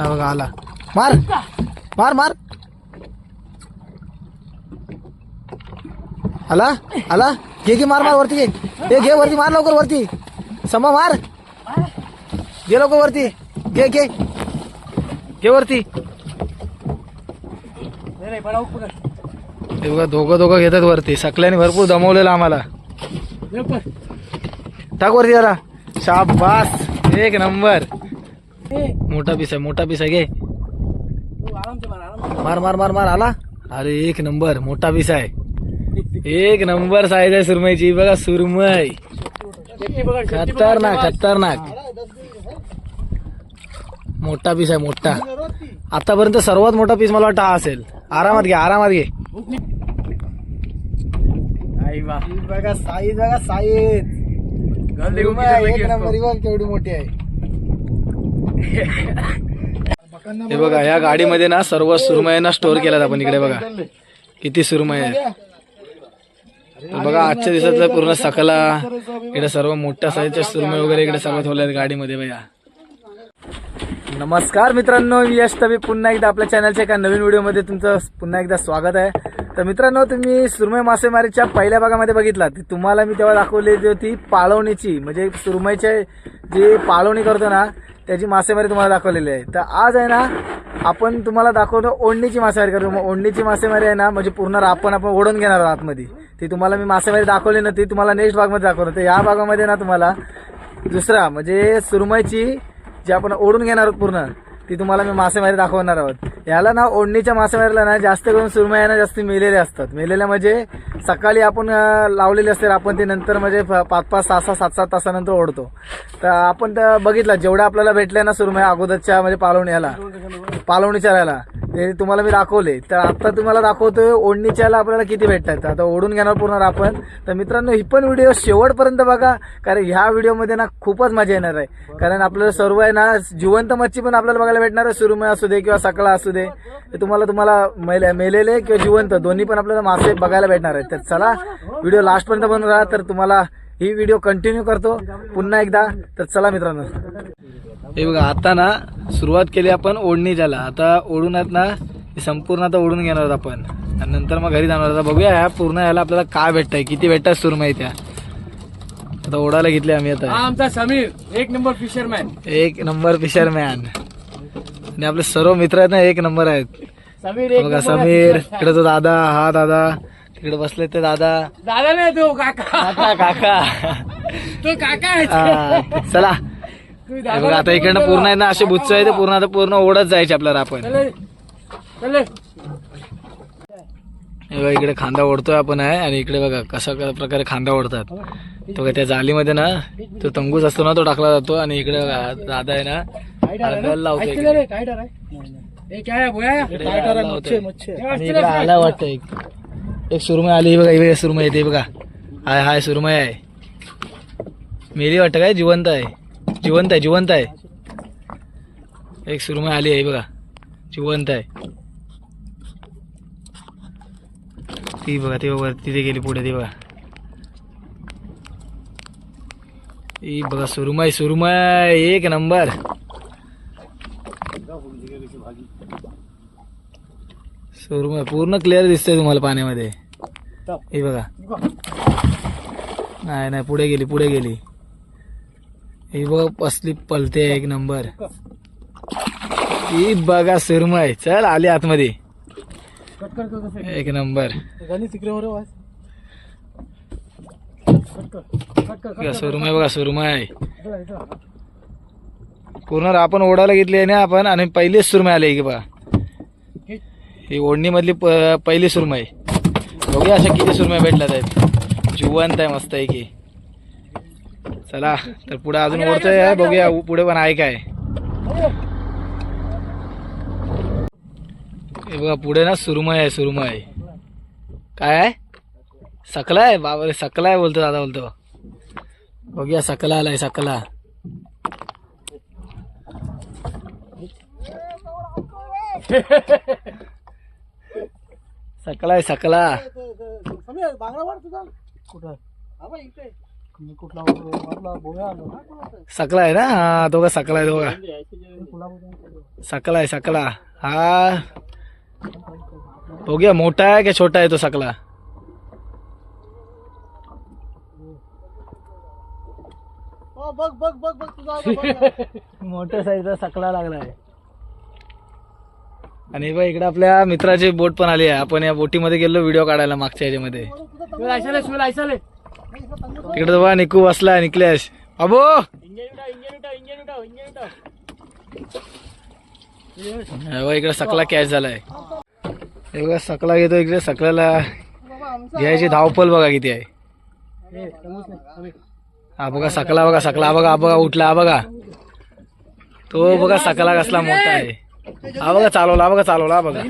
हा बघा आला. मार. मार मार. आला आला. घे घे मार मार वरती घे. ए घे वरती मार लवकर वरती. समा मार. घे लवकर वरती. घे घे. घे वरती. हे बघा दोघं दोघं घेतात वरती. सकल्याने भरपूर दमवलेलं आम्हाला. टाक वरती जरा. शाबास. एक नंबर. मोठा पीस आहे मोठा पीस आहे घे मार मार मार मार आला? अरे एक नंबर मोठा पीस आहे. एक नंबर साईज आहे सुरमईची. बघा सुरमई. खतरनाक खतरनाक. मोठा पीस आहे मोठा. आतापर्यंत सर्वात मोठा पीस मला वाटतं हा असेल. आरामात घे आरामात घे. बघा साईज बघा साईज एक नंबर ही केवढी मोठी आहे. हे बघा या गाडीमध्ये ना सर्व सुरमयांना स्टोअर केला आपण इकडे बघा. किती सुरमय आहे बघा आजच्या दिवसात पूर्ण सकला इकडे सर्व मोठ्या साईजच्या सुरमय वगैरे इकडे सर्व ठेवल्या आहेत गाडीमध्ये बघा नमस्कार मित्रांनो यश तबी. पुन्हा एकदा आपल्या चॅनलच्या एका नवीन व्हिडिओमध्ये तुमचं पुन्हा एकदा स्वागत आहे. तर मित्रांनो तुम्ही सुरमई मासेमारीच्या पहिल्या भागामध्ये बघितला ती तुम्हाला मी तेव्हा दाखवलेली होती पाळवणीची. म्हणजे सुरमईचे जी पाळवणी करतो ना त्याची मासेमारी तुम्हाला दाखवलेली आहे. तर आज आहे ना आपण तुम्हाला दाखवतो ओढणीची मासेमारी करतो मग ओढणीची मासेमारी आहे ना म्हणजे पूर्ण आपण आपण ओढून घेणार आहोत आतमध्ये. ती तुम्हाला मी मासेमारी दाखवली ना ती तुम्हाला नेक्स्ट भागमध्ये दाखवणार तर या भागामध्ये ना तुम्हाला दुसरा म्हणजे सुरमईची जी आपण ओढून घेणार आहोत पूर्ण ती तुम्हाला मी मासेमारी दाखवणार आहोत. याला ना ओढणीच्या मासेमारीला ना जास्त करून सुरमया ना जास्त मेलेले असतात. मेलेल्या म्हणजे सकाळी आपण लावलेले असते आपण ते नंतर म्हणजे पाच पाच सहा सहा सात सात तासानंतर ओढतो. तर आपण तर बघितलं जेवढ्या आपल्याला भेटल्या ना सुरमया अगोदरच्या म्हणजे पालवणी याला पालवणीच्या राहायला ते तुम्हाला मी दाखवले. तर आता तुम्हाला दाखवतोय ओढणीच्या आपल्याला किती भेटतात आता ओढून घेणार पूर्ण आपण. तर मित्रांनो ही पण व्हिडिओ शेवटपर्यंत बघा कारण ह्या व्हिडिओमध्ये ना खूपच मजा येणार आहे. कारण आपल्याला सर्व आहे ना जिवंत मच्छी पण आपल्याला बघायला भेटणार आहे सुरमय असू दे किंवा सकळा असू दे ते तुम्हाला तुम्हाला मेले मेलेले किंवा जिवंत दोन्ही पण आपल्याला मासे बघायला भेटणार आहेत. तर चला व्हिडिओ लास्टपर्यंत बनवून राहा तर तुम्हाला ही व्हिडिओ कंटिन्यू करतो. पुन्हा एकदा तर चला मित्रांनो. हे बघा आता ना सुरुवात केली आपण ओढणी ज्याला. आता ओढून आहेत ना संपूर्ण आता ओढून घेणार आहोत आपण. आणि नंतर मग घरी जाणार. आता बघूया ह्या पूर्ण याला आपल्याला काय भेटतंय किती भेटतात सुरमई त्या आता ओढायला घेतले आम्ही आता. हा आमचा समीर एक नंबर फिशरमॅन एक नंबर फिशरमॅन आणि आपले सर्व मित्र आहेत ना एक नंबर आहेत. समीर एक बघा नंबर समीर इकडे तो दादा हा दादा तिकडे बसले ते दादा. दादा नाही तो काका. काका काका. तो काका आहे. हा, चला. तू हे बघा आता इकडनं पूर्ण आहे ना असे बुच्च आहे ते पूर्ण आता पूर्ण ओढत जायचे आपल्याला आपण. चले चले. हे बघा इकडे खांदा ओढतोय आपण आहे. आणि इकडे बघा कशा क- प्रकारे खांदा ओढतात. तो बघा त्या जालीमध्ये ना तो तंगूच असतो ना तो टाकला जातो. आणि इकडे बघा दादा आहे ना लावतोय ऐकलं इकडे. रे, टायटर आहे. काय आहे बोया इकडे हागायला लावतोय. आणि इकडे आला वाटतं एक. एक सुरमई आली बघा बघा सुरमई येते बघा. हाय हाय सुरमई आहे. मेली वाटतं काय? जिवंत आहे. जिवंत आहे जिवंत आहे. एक सुरमई आली आहे बघा. जिवंत आहे. ती बघा ती बघा तिथे गेली पुढे ती बघा. ही बघा सुरमई सुरमई एक नंबर. सुरमई पूर्ण क्लिअर दिसतंय तुम्हाला पाण्यामध्ये. हे बघा. नाही नाही पुढे गेली पुढे गेली. ही बघा पसली पलते एक नंबर ही बघा सुरमई चल आली आतमध्ये. एक नंबर कर. बघा, इथं. पूर्ण आपण ओढायला घेतली आहे ना आपण आणि पहिलीच सुरमई आली की बघा हे, ही ओढणी मधली प- पहिली सुरमई. बघूया अशा किती सुरमई भेटल्यात आहेत. जिवंत आहे मस्त आहे की. चला तर पुढे अजून ओढतोय बघूया पुढे पण आहे काय. हे बघा पुढे ना सुरमई आहे सुरमई. काय आहे? सकला आहे? बाबा सकला आहे बोलतो दादा बोलतो. बघूया सकला आलाय सकला. सकला आहे सकला। समीर बांगडा वाढ तुझा कुठं? हा मी कुठला आलो सकला आहे ना? हा तो का सकला आहे बोलतो सकला आहे सकला। हा। बघूया मोठा आहे की छोटा आहे तो सकला? बघ बघ बघ बघ तुझा मोठ्या साईजचा सकला लागलाय आणि बघ इकडे आपल्या मित्राची बोट पण आली आहे. आपण या बोटीमध्ये गेलो व्हिडिओ काढायला मागच्या ऐसाले इकडे बघा निकू बसला निकलेश अबो इकडे सकला कॅच झालाय. बघा सकला घेतो इकडे सकल्याला घ्यायची धावपल बघा किती आहे. हा बघा सकला बघा सकला बघा बघा उठला बघा. तो बघा सकला कसला मोठा आहे. हा बघा चालवला बघा चालवला बघा.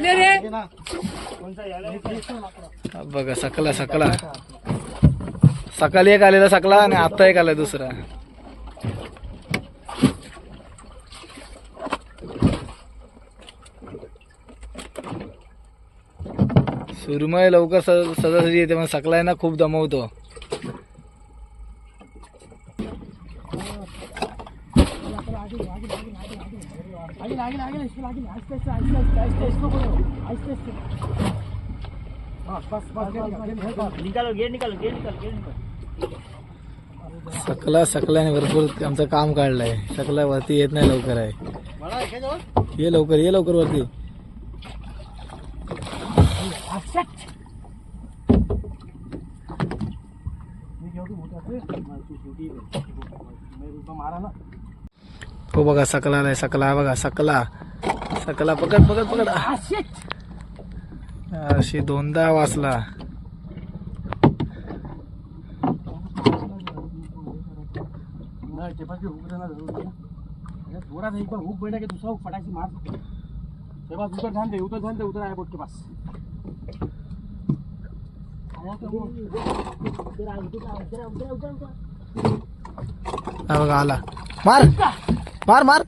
बघा सकला सकला. सकाळी एक आलेला सकला आणि आता एक आलाय दुसरा. सुरमय लवकर सहजासहजी येते पण सकला आहे ना खूप दमवतो. आगे आगे आगे इसको आगे आस्ते आस्ते आस्ते आस्ते आस्ते इसको करो आस्ते आस्ते बस बस बस निकालो गेट निकालो गेट निकालो गेट निकालो. सकला सकल्याने भरपूर आमचं काम काढलंय. सकला वरती येत नाही लवकर आहे. ये लवकर ये लवकर वरती. मारा ना. हो बघा सकला आलाय सकला बघा सकला सकला पकड पकड पकड अशी दोनदा वाचला नहीं टेपा की हुक देना जरूरी अरे थोड़ा सा एक बार हुक बैठा के दूसरा हुक फटाक से मार सकते के पास उधर ध्यान दे उधर ध्यान उधर आया बोट के पास बघा आला मार मार मार.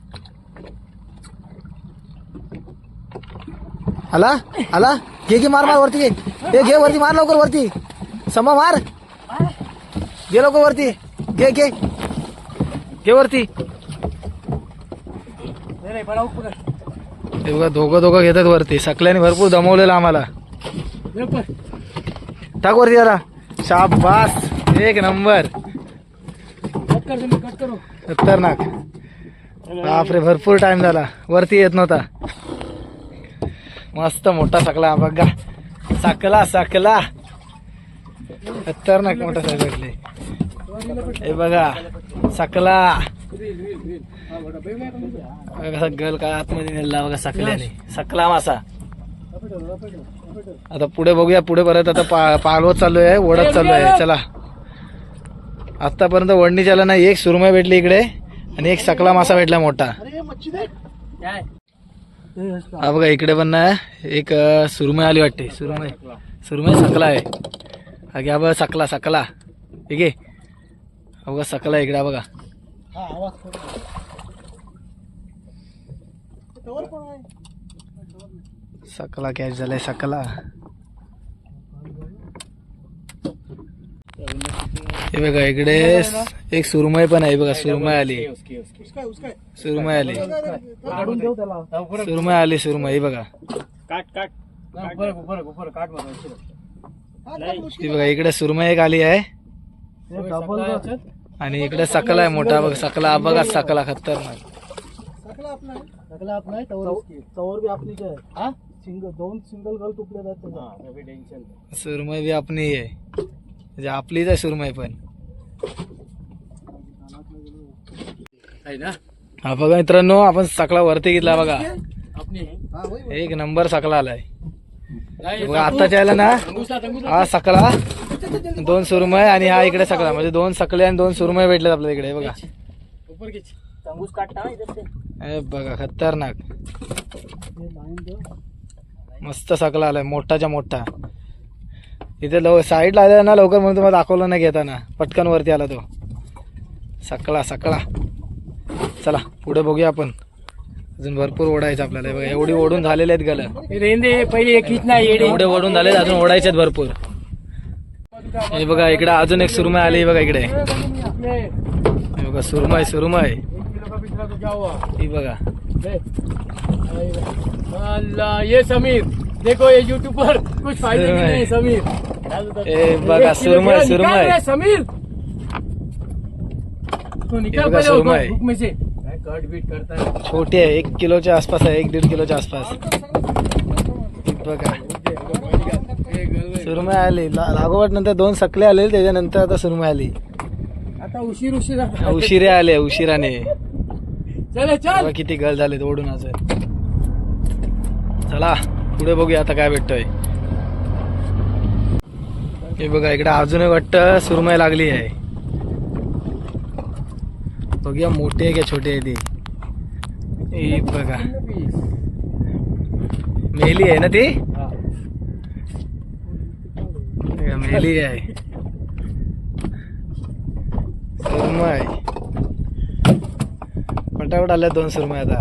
आला आला घे घे मार मार वरती घे. घे वरती मार लवकर वरती. समा मार. घे लवकर वरती. घे घे. घे वरती. हे बघा दोघं दोघं घेतात वरती. सकल्याने भरपूर दमवलेलं आम्हाला. टाक वरती जरा. शाबास. एक नंबर. कट कर दे कट करो. खतरनाक. बापरे भरपूर टाइम झाला. वरती येत नव्हता. मस्त मोठा सकला बघा. सकला सकला. खतरनाक मोठा साईज भेटले हे बघा सकला. बघा कसा गल काय आतमध्ये नेला बघा सकल्याने. सकला मासा. आता पुढे बघूया पुढे परत आता पा पालवत चालू आहे ओढत चालू. आहे चला आतापर्यंत वडणीच्याला नाही एक सुरमय भेटली इकडे. आणि एक सकला मासा भेटला मोठा. हा बघा इकडे पण ना एक सुरमय आली वाटते. सुरमय सुरमई सकला आहे. हा घ्या बघा सकला सकला. ठीक आहे हा बघा सकला आहे इकडे बघा. सकला कॅच झालाय सकला. हे बघा इकडे एक सुरमई पण आहे बघा सुरमई आली. सुरमई आली. सुरमई आली सुरमई हे बघा. ती बघा इकडे सुरमई एक आली आहे. आणि इकडे सकला आहे मोठा बघ सकला बघा सकला खतरनाक. सुरमई बी आपली आहे. म्हणजे आपलीच आहे सुरमई पण. आहे ना? हा बघा मित्रांनो आपण सकला वरती घेतला बघा. एक नंबर सकला आलाय. बघा आताच्या याला ना तंगूसला तंगूसला हा सकला दोन सुरमई आणि हा इकडे सकला म्हणजे दोन सकले आणि दोन सुरमई भेटलेत आपल्या इकडे बघा. ना बघा खतरनाक. मस्त सकला आलाय मोठाच्या मोठा. इथे लव साईडला आल्या ना लवकर म्हणून तुम्हाला दाखवलं नाही घेताना. पटकन वरती आला तो. सकला सकला चला पुढे बघूया आपण. अजून भरपूर ओढायचं आपल्याला. बघा एवढी ओढून झालेले आहेत गल रेंदे पहिले येडे. एवढे ओढून झाले अजून ओढायचे आहेत भरपूर. हे बघा इकडे अजून एक सुरमई आली बघा इकडे. बघा सुरमई ही बघा. ये समीर. देखो ये यूट्यूब पर कुछ फायदे की नहीं समीर। ए बघा सुरमई रे, समीर। तो निकाल पहले में से। कट बीट करता है। छोटी आहे एक किलोच्या आसपास आहे एक दीड किलोच्या आसपास। बघा सुरमई आली। ला- लागोपाठ नंतर दोन सकले आले त्याच्यानंतर आता सुरमई आली। आता उशीर उशीर उशिरे आले उशिराने. चले किती गल झाले ओढून असं चला. पुढे बघूया आता काय भेटतोय. हे बघा इकडे अजून वाटतं सुरमई लागली आहे. बघूया मोठी आहे का छोटी आहे ती. बघा. मेली आहे ना ती? मेली आहे. सुरमय पटापट आल्या दोन सुरमय आता.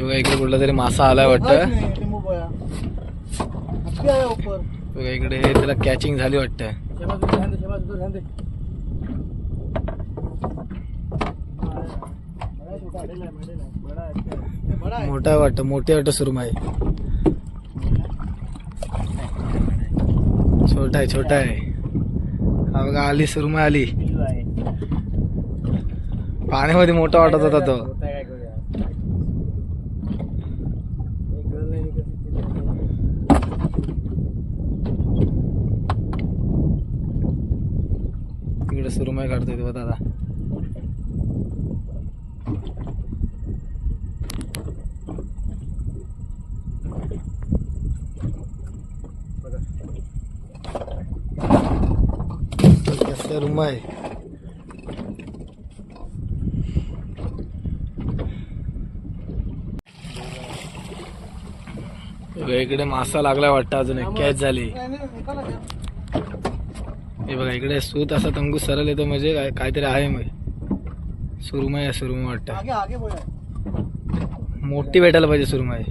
हे बघा इकडे कुठला तरी मासा आलाय वाटतं. बघा इकडे त्याला कॅचिंग झाली वाटतं. मोठा वाटतं मोठी वाटतं सुरमई. छोटा आहे छोटा आहे. हा बघा आली सुरमई आली. पाण्यामध्ये मोठा वाटत होता तो होता है क्या करूया? एक girl नाही निघत तिथे. इकडे सुरमई काढतोय तो दादा. सुरमई आहे? इकडे मासा लागला वाटतं अजून एक कॅच झाली. हे बघा इकडे सूत असा तंगू सरळ येतो म्हणजे काय काहीतरी आहे मग. सुरमई आहे सुरमई वाटतं. मोठी भेटायला पाहिजे सुरमई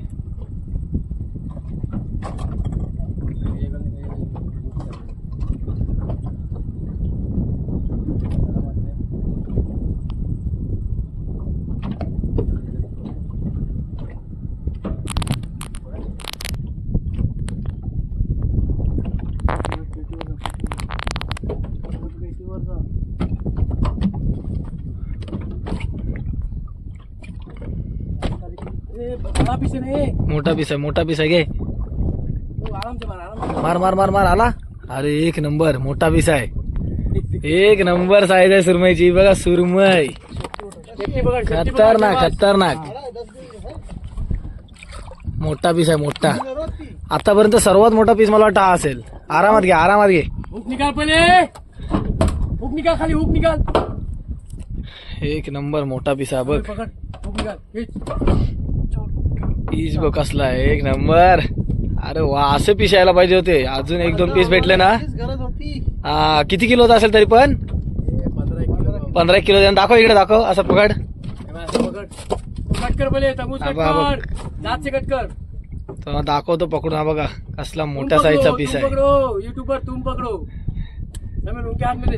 ए, बड़ा पीछे नहीं मोठा पीस आहे मोठा पीस आहे घे से मार मार. मार मार आला? अरे एक नंबर मोठा पीस आहे. एक नंबर साईज आहे सुरमईची बघा सुरमई. पकड़, खतरनाक. खतरनाक. मोठा पीस आहे मोठा. आतापर्यंत सर्वात मोठा पीस मला वाटतं हा असेल. आरामात घे आरामात घे. निकाल पहले. निकाल खाली हुक निकाल. एक नंबर मोठा पीस आहे बघ पकड़ हुक निकाल खींच. पीस बघ कसला आहे? एक नंबर. अरे वा असे पीस यायला पाहिजे होते. अजून एक दोन पीस भेटले ना? हा किती किलो असेल तरी पण? पंधरा एक किलो. पंधरा एक किलो दाखव इकडे दाखव. असं पकड. शहबाज, कर दाखवतो पकडून. हा बघा. कसला मोठा साईजचा पीस आहे. युट्यूबर तुम पकड़ो समीर उनके हाथ में दे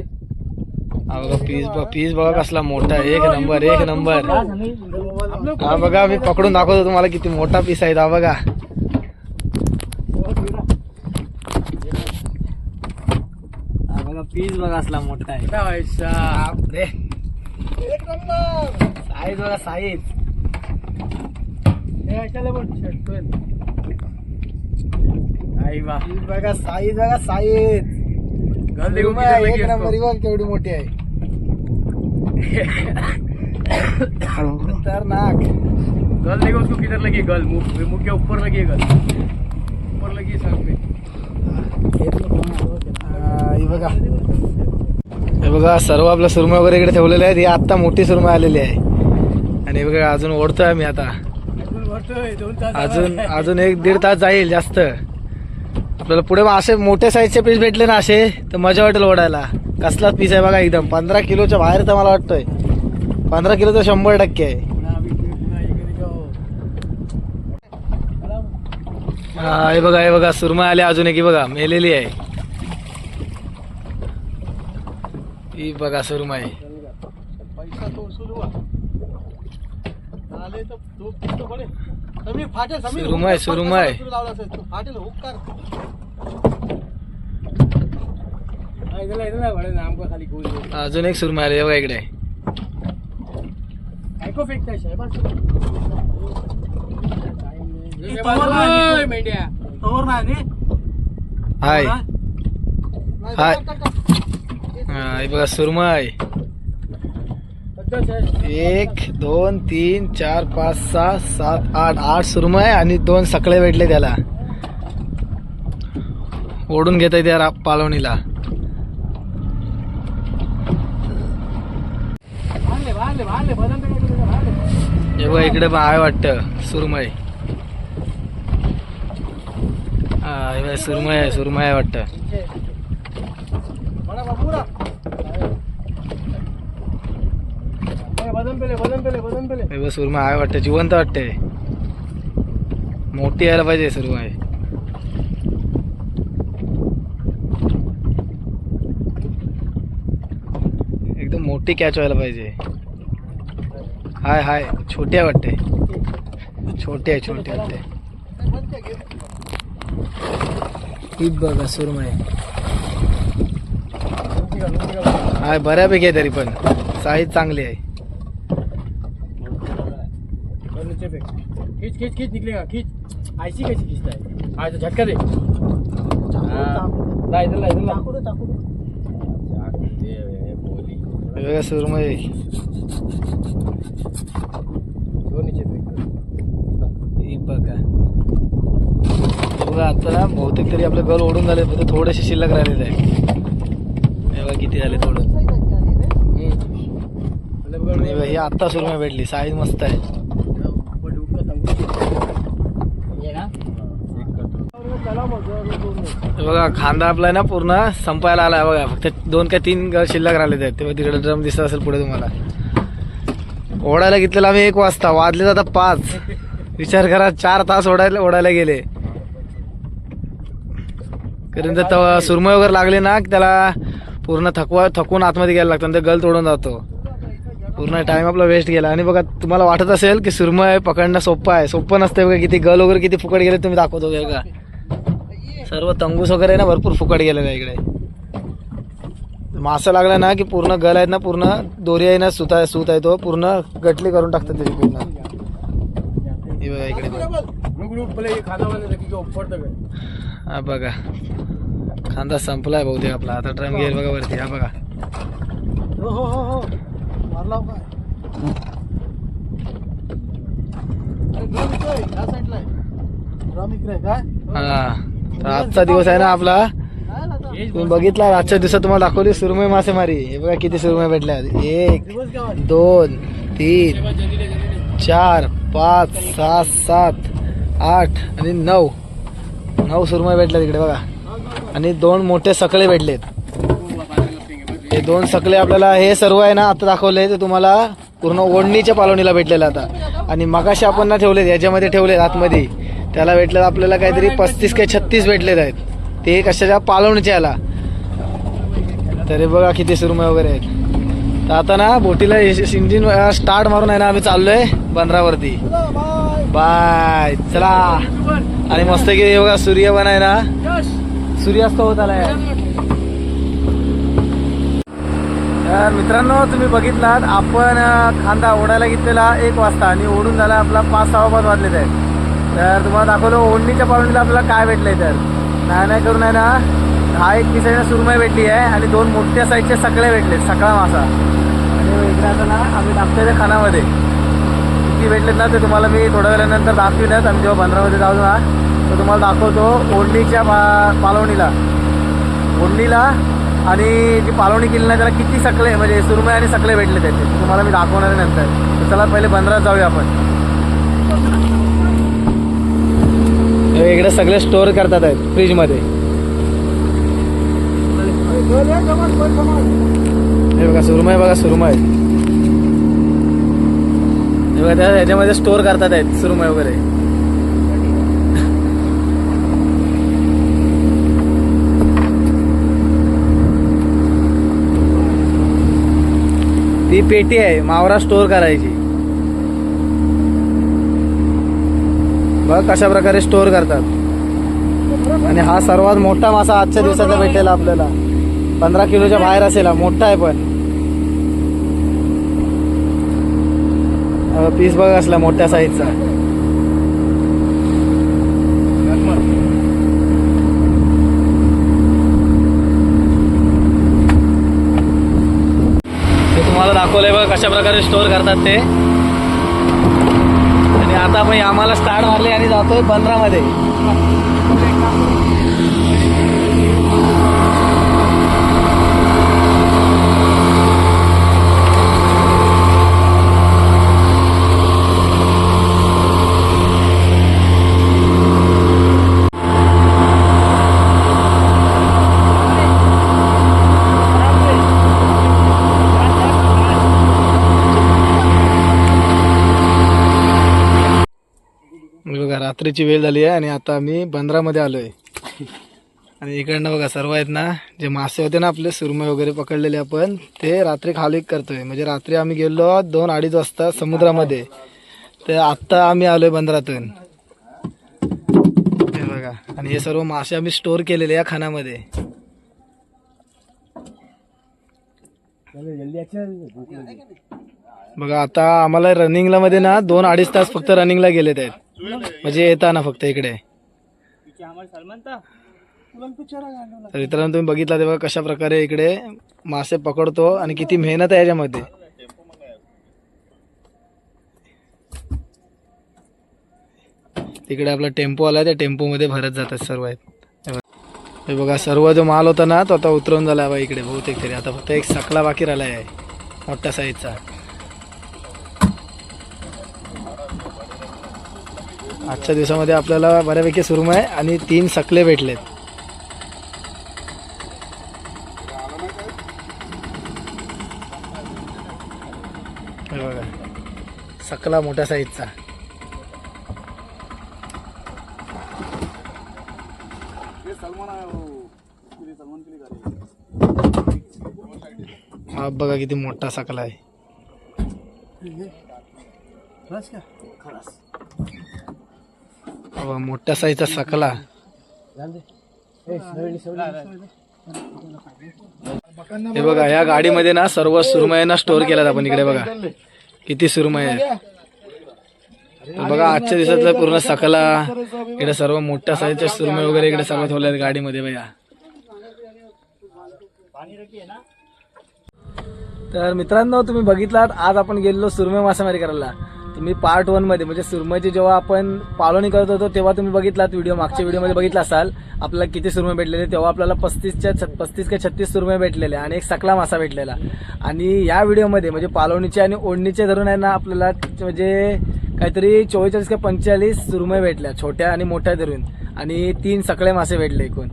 हा बघा पीस बघ पीस बघा कसला मोठा एक नंबर एक नंबर हा बघा मी पकडून दाखवतो तुम्हाला किती मोठा पीस आहे. हा बघा. हा बघा पीस बघा असला मोठा आहे. साईज बघा साईज चले बोल शर्ट आई वाह पीस बघा साईज बघा साईज एक नंबर केवढी मोठी आहे. खतरनाक. गल देखो उसको? किधर लगी गल? मुंह मुंह के ऊपर लगी है गल? ऊपर लगी है सर पे हा, बघा. हे बघा सर्व आपलं सुरमई वगैरे इकडे ठेवलेले आहेत. ही आत्ता मोठी सुरमई आलेली आहे. आणि हे बघा अजून ओढतोय मी आता. अजून भरतोय दोन तास अजून अजून एक दीड तास जाईल जास्त. आपल्याला पुढे मग असे मोठे साईजचे पीस भेटले ना असे तर मजा वाटेल ओढायला. कसलाच पीस आहे बघा एकदम. पंधरा किलोच्या बाहेर तर मला वाटतोय. पंधरा किलो तर शंभर टक्के आहे. हा, बघा हे बघा सुरमई आली अजून एक बघा मेलेली आहे. ही बघा सुरमई. पैसा तो सुरू आले तर अजून एक सुरमई आली हे बघा इकडे. हाय हाय. टाक, टाक, टाक. हा, हे बघा सुरमई एक दोन तीन चार पाच सहा सात आठ आठ सुरमई आणि दोन सकळे भेटले त्याला. ओढून घेत आहे त्या रा- पालवणीला. बघा इकडे पण आहे वाटतं सुरमई. हा बघा सुरमई आहे वाटतं. सुरमई आहे वाटतं जिवंत वाटते मोठी यायला पाहिजे सुरमई. एकदम मोठी कॅच व्हायला पाहिजे. हाय हाय. छोटी आहे वाटते छोटी आहे छोटी वाटते ही बघा सुरमई हाय बऱ्यापैकी आहे तरी पण. साईज चांगली आहे. खींच खींच खींच निकलेगा खींच. ऐसी कैसी खींचता है हाँ तो झटका दे. ला इधर ला इधर ला बोली. हे ही बघा. बघा आता ना बहुतेक तरी आपले गल ओढून झाले फक्त थोडेसे शिल्लक राहिलेले आहे बघा किती झाले थोडं. ही आत्ता सुरमई भेटली साईज मस्त आहे. बघा खांदा आपला आहे ना पूर्ण संपायला आलाय बघा. फक्त दोन का तीन शिल्लक राहिलेले आहेत. तेव्हा तिकडे ड्रम दिसत असेल पुढे तुम्हाला. ओढायला घेतलेला आम्ही एक वाजता वाजले आता पाच. विचार करा चार तास ओढायला ओढायला गेले. कारण जर सुरमय वगैरे लागले ना त्याला पूर्ण थकवा थकून आतमध्ये गेला लागतो आणि ते गल तोडून जातो. पूर्ण टाइम आपला वेस्ट गेला. आणि बघा तुम्हाला वाटत असेल की सुरमय पकडणं सोपं आहे. सोपं नसतं बघा किती गल वगैरे किती फुकट गेले तुम्ही दाखवतो का? सर्व तंगूस वगैरे ना भरपूर फुकट गेलेला इकडे. मासा लागला ना की पूर्ण गल आहेत ना पूर्ण दोरी आहे ना सुत आहे सूत आहे तो पूर्ण गटली करून टाकतात त्याची पूर्ण हे बघा इकडे हा खांदा संपलाय बहुतेक आपला. आता ड्रम घेईल बघा वरती हा बघा. हो हो हो हो. हो हा. आजचा दिवस आहे ना आपला? तुम्ही बघितला आजच्या दिवसात तुम्हाला दाखवली सुरमय मासेमारी. हे बघा किती सुरमय भेटल्या. एक दोन तीन चार पाच सहा सात आठ आणि नऊ. नऊ सुरमय भेटल्या तिकडे बघा. आणि दोन मोठे सकळे भेटलेत. हे दोन सकले आपल्याला हे सर्व आहे ना आता दाखवले ते तुम्हाला पूर्ण ओढणीच्या पालवणीला भेटलेलं आता. आणि मगाशी आपण ना ठेवलेत याच्यामध्ये ठेवलेत आतमध्ये. त्याला भेटलेलं आपल्याला काहीतरी पस्तीस काय छत्तीस भेटलेत आहेत. ते कशाच्या पालवणीच्या याला तरी बघा किती सुरमय वगैरे आहेत. तर आता ना बोटीला इंजिन स्टार्ट मारून आहे ना आम्ही चाललोय बंदरावरती. बाय. चला. आणि मस्त की बघा सूर्य पण आहे ना. सूर्यास्त होत आलाय. तर मित्रांनो तुम्ही बघितलात आपण खांदा ओढायला घेतलेला एक वाजता आणि ओढून झाला आपला पाच सहा पाच वाजलेत तर तुम्हाला दाखवलं ओढणीच्या पावणीला आपल्याला काय भेटलंय तर. नाही नाही करून आहे ना हा एक पिसाईनं सुरमई भेटली आहे आणि दोन मोठ्या साईजचे सगळे भेटले सकळा मासा. आणि इकडे आता ना आम्ही टाकतोय त्या खानामध्ये. किती भेटलेत ना ते तुम्हाला मी थोड्या वेळानंतर दाखवीनच. आम्ही जेव्हा बंदरामध्ये जाऊ ना तर तुम्हाला दाखवतो ओढणीच्या पा पालवणीला. ओढणीला आणि जी पालवणी केली ना त्याला किती सकले म्हणजे सुरमई आणि सकले भेटले त्याचे. तुम्हाला मी दाखवणार नंतर. तर चला पहिले बंदरात जाऊया आपण. इकडे सगळे स्टोअर करतात आहेत फ्रीजमध्ये हे बघा सुरमय बघा सुरमय हे बघा त्या ह्याच्यामध्ये स्टोअर करतात आहेत सुरमय वगैरे. ती पेटी आहे मावरा स्टोअर करायची. बघ कशा प्रकारे स्टोर करतात. आणि हा सर्वात मोठा मासा आजच्या दिवसाचा भेटेला आपल्याला. पंधरा किलोच्या बाहेर असेल हा मोठा आहे पण. पीस बघ असला मोठ्या साईजचा ते तुम्हाला दाखवलंय बघ कशा प्रकारे स्टोर करतात ते. आता आपण आम्हाला स्टार्ट मारले आणि जातोय बंदरामध्ये बघा रात्रीची वेळ झाली आहे आणि आता आम्ही बंदरामध्ये आलो आहे आणि इकडनं बघा सर्व आहेत ना जे मासे होते ना आपले सुरमई वगैरे पकडलेले आपण ते रात्री खाली करतोय. म्हणजे रात्री आम्ही गेलो दोन अडीच वाजता समुद्रामध्ये. तर आत्ता आम्ही आलो आहे बंदरातून. हे बघा आणि हे सर्व मासे आम्ही स्टोर केलेले या खाण्यामध्ये. बघा आता आम्हाला रनिंगला मध्ये ना दोन अडीच तास फक्त रनिंगला गेलेत आहेत. म्हणजे येताना फक्त इकडे. तर मित्रांनो तुम्ही बघितला तेव्हा कशा प्रकारे इकडे मासे पकडतो आणि किती मेहनत आहे याच्यामध्ये. तिकडे आपला टेम्पो आला त्या टेम्पो मध्ये भरत जातात सर्व आहेत. हे बघा. सर्व जो माल होता ना तो आता उतरवून झाला बा इकडे बहुतेक तरी. आता फक्त एक सकला बाकी राहिला आहे मोठ्या साईजचा आजच्या दिवसामध्ये आपल्याला बऱ्यापैकी सुरमय आणि तीन सकले भेटलेत. हे बघा. सकला मोठ्या साईजचा. हा बघा किती मोठा सकला आहे. मोठ्या साईजचा सकला. हे बघा या गाडीमध्ये ना सर्व सुरमयांना स्टोअर केला आपण इकडे बघा. किती सुरमय बघा आजच्या दिवसातलं पूर्ण सकला. इकडे सर्व मोठ्या साईजच्या सुरमय वगैरे इकडे सर्व आहेत गाडीमध्ये बघा तर मित्रांनो तुम्ही बघितलात आज आपण गेलेलो सुरमय मासेमारी करायला. तुम्ही पार्ट वनमध्ये म्हणजे सुरमईची जेव्हा आपण पालवणी करत होतो तेव्हा तुम्ही बघितलात व्हिडिओ मागच्या व्हिडिओमध्ये बघितला असाल आपल्याला किती सुरमई भेटलेले तेव्हा आपल्याला पस्तीसच्या छ- पस्तीस का छत्तीस सुरमई भेटलेले आणि एक सकला मासा भेटलेला. आणि या व्हिडिओमध्ये म्हणजे पालवणीचे आणि ओढणीचे धरून आहे ना आपल्याला म्हणजे काहीतरी चोवेचाळीस का पंचेचाळीस सुरमई भेटल्या छोट्या आणि मोठ्या धरून. आणि तीन सकळे मासे भेटले एकूण.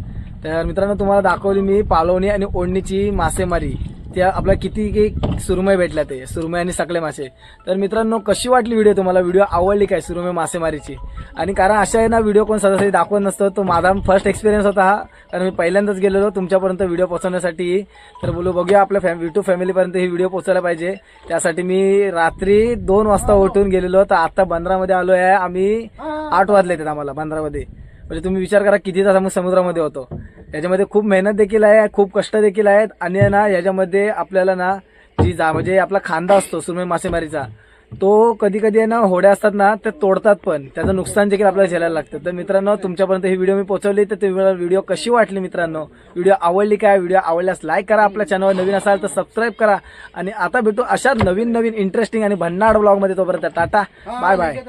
तर मित्रांनो तुम्हाला दाखवली मी पालवणी आणि ओढणीची मासेमारी. त्या आपला किती की सुरमई भेटल्या ते सुरमई आणि सकले मासे. तर मित्रांनो कशी वाटली व्हिडिओ तुम्हाला? व्हिडिओ आवडली काय सुरमय मासेमारीची? आणि कारण अशा आहे ना व्हिडिओ कोण सरासरी दाखवत नसतो तो माझा फर्स्ट एक्सपिरियन्स होता हा. कारण मी पहिल्यांदाच गेलेलो तुमच्यापर्यंत व्हिडिओ पोहोचवण्यासाठी. तर बोलू बघूया आपल्या फॅम युट्यूब फॅमिलीपर्यंत ही व्हिडिओ पोहोचायला पाहिजे. त्यासाठी मी रात्री दोन वाजता उठून गेलेलो. तर आत्ता बंदरामध्ये आलो आहे आम्ही आठ वाजले आहेत आम्हाला बंदरामध्ये. म्हणजे तुम्ही विचार करा किती तास आम्ही समुद्रामध्ये होतो. याच्यामध्ये खूप मेहनत देखील आहे खूप कष्ट देखील आहेत आणि ना याच्यामध्ये आपल्याला ना जी जा म्हणजे आपला खांदा असतो सुरमई मासेमारीचा तो कधी कधी आहे ना होड्या असतात ना ते तोडतात पण. त्याचं नुकसान देखील आपल्याला झेलायला लागतं. तर मित्रांनो तुमच्यापर्यंत ही व्हिडिओ मी पोहोचवली. तर तुम्हाला व्हिडिओ कशी वाटली मित्रांनो? व्हिडिओ आवडली काय? व्हिडिओ आवडल्यास लाईक करा आपल्या चॅनलवर नवीन असाल तर सबस्क्राईब करा. आणि आता भेटू अशा नवीन नवीन इंटरेस्टिंग आणि भन्नाड ब्लॉगमध्ये तोपर्यंत टाटा. Bye bye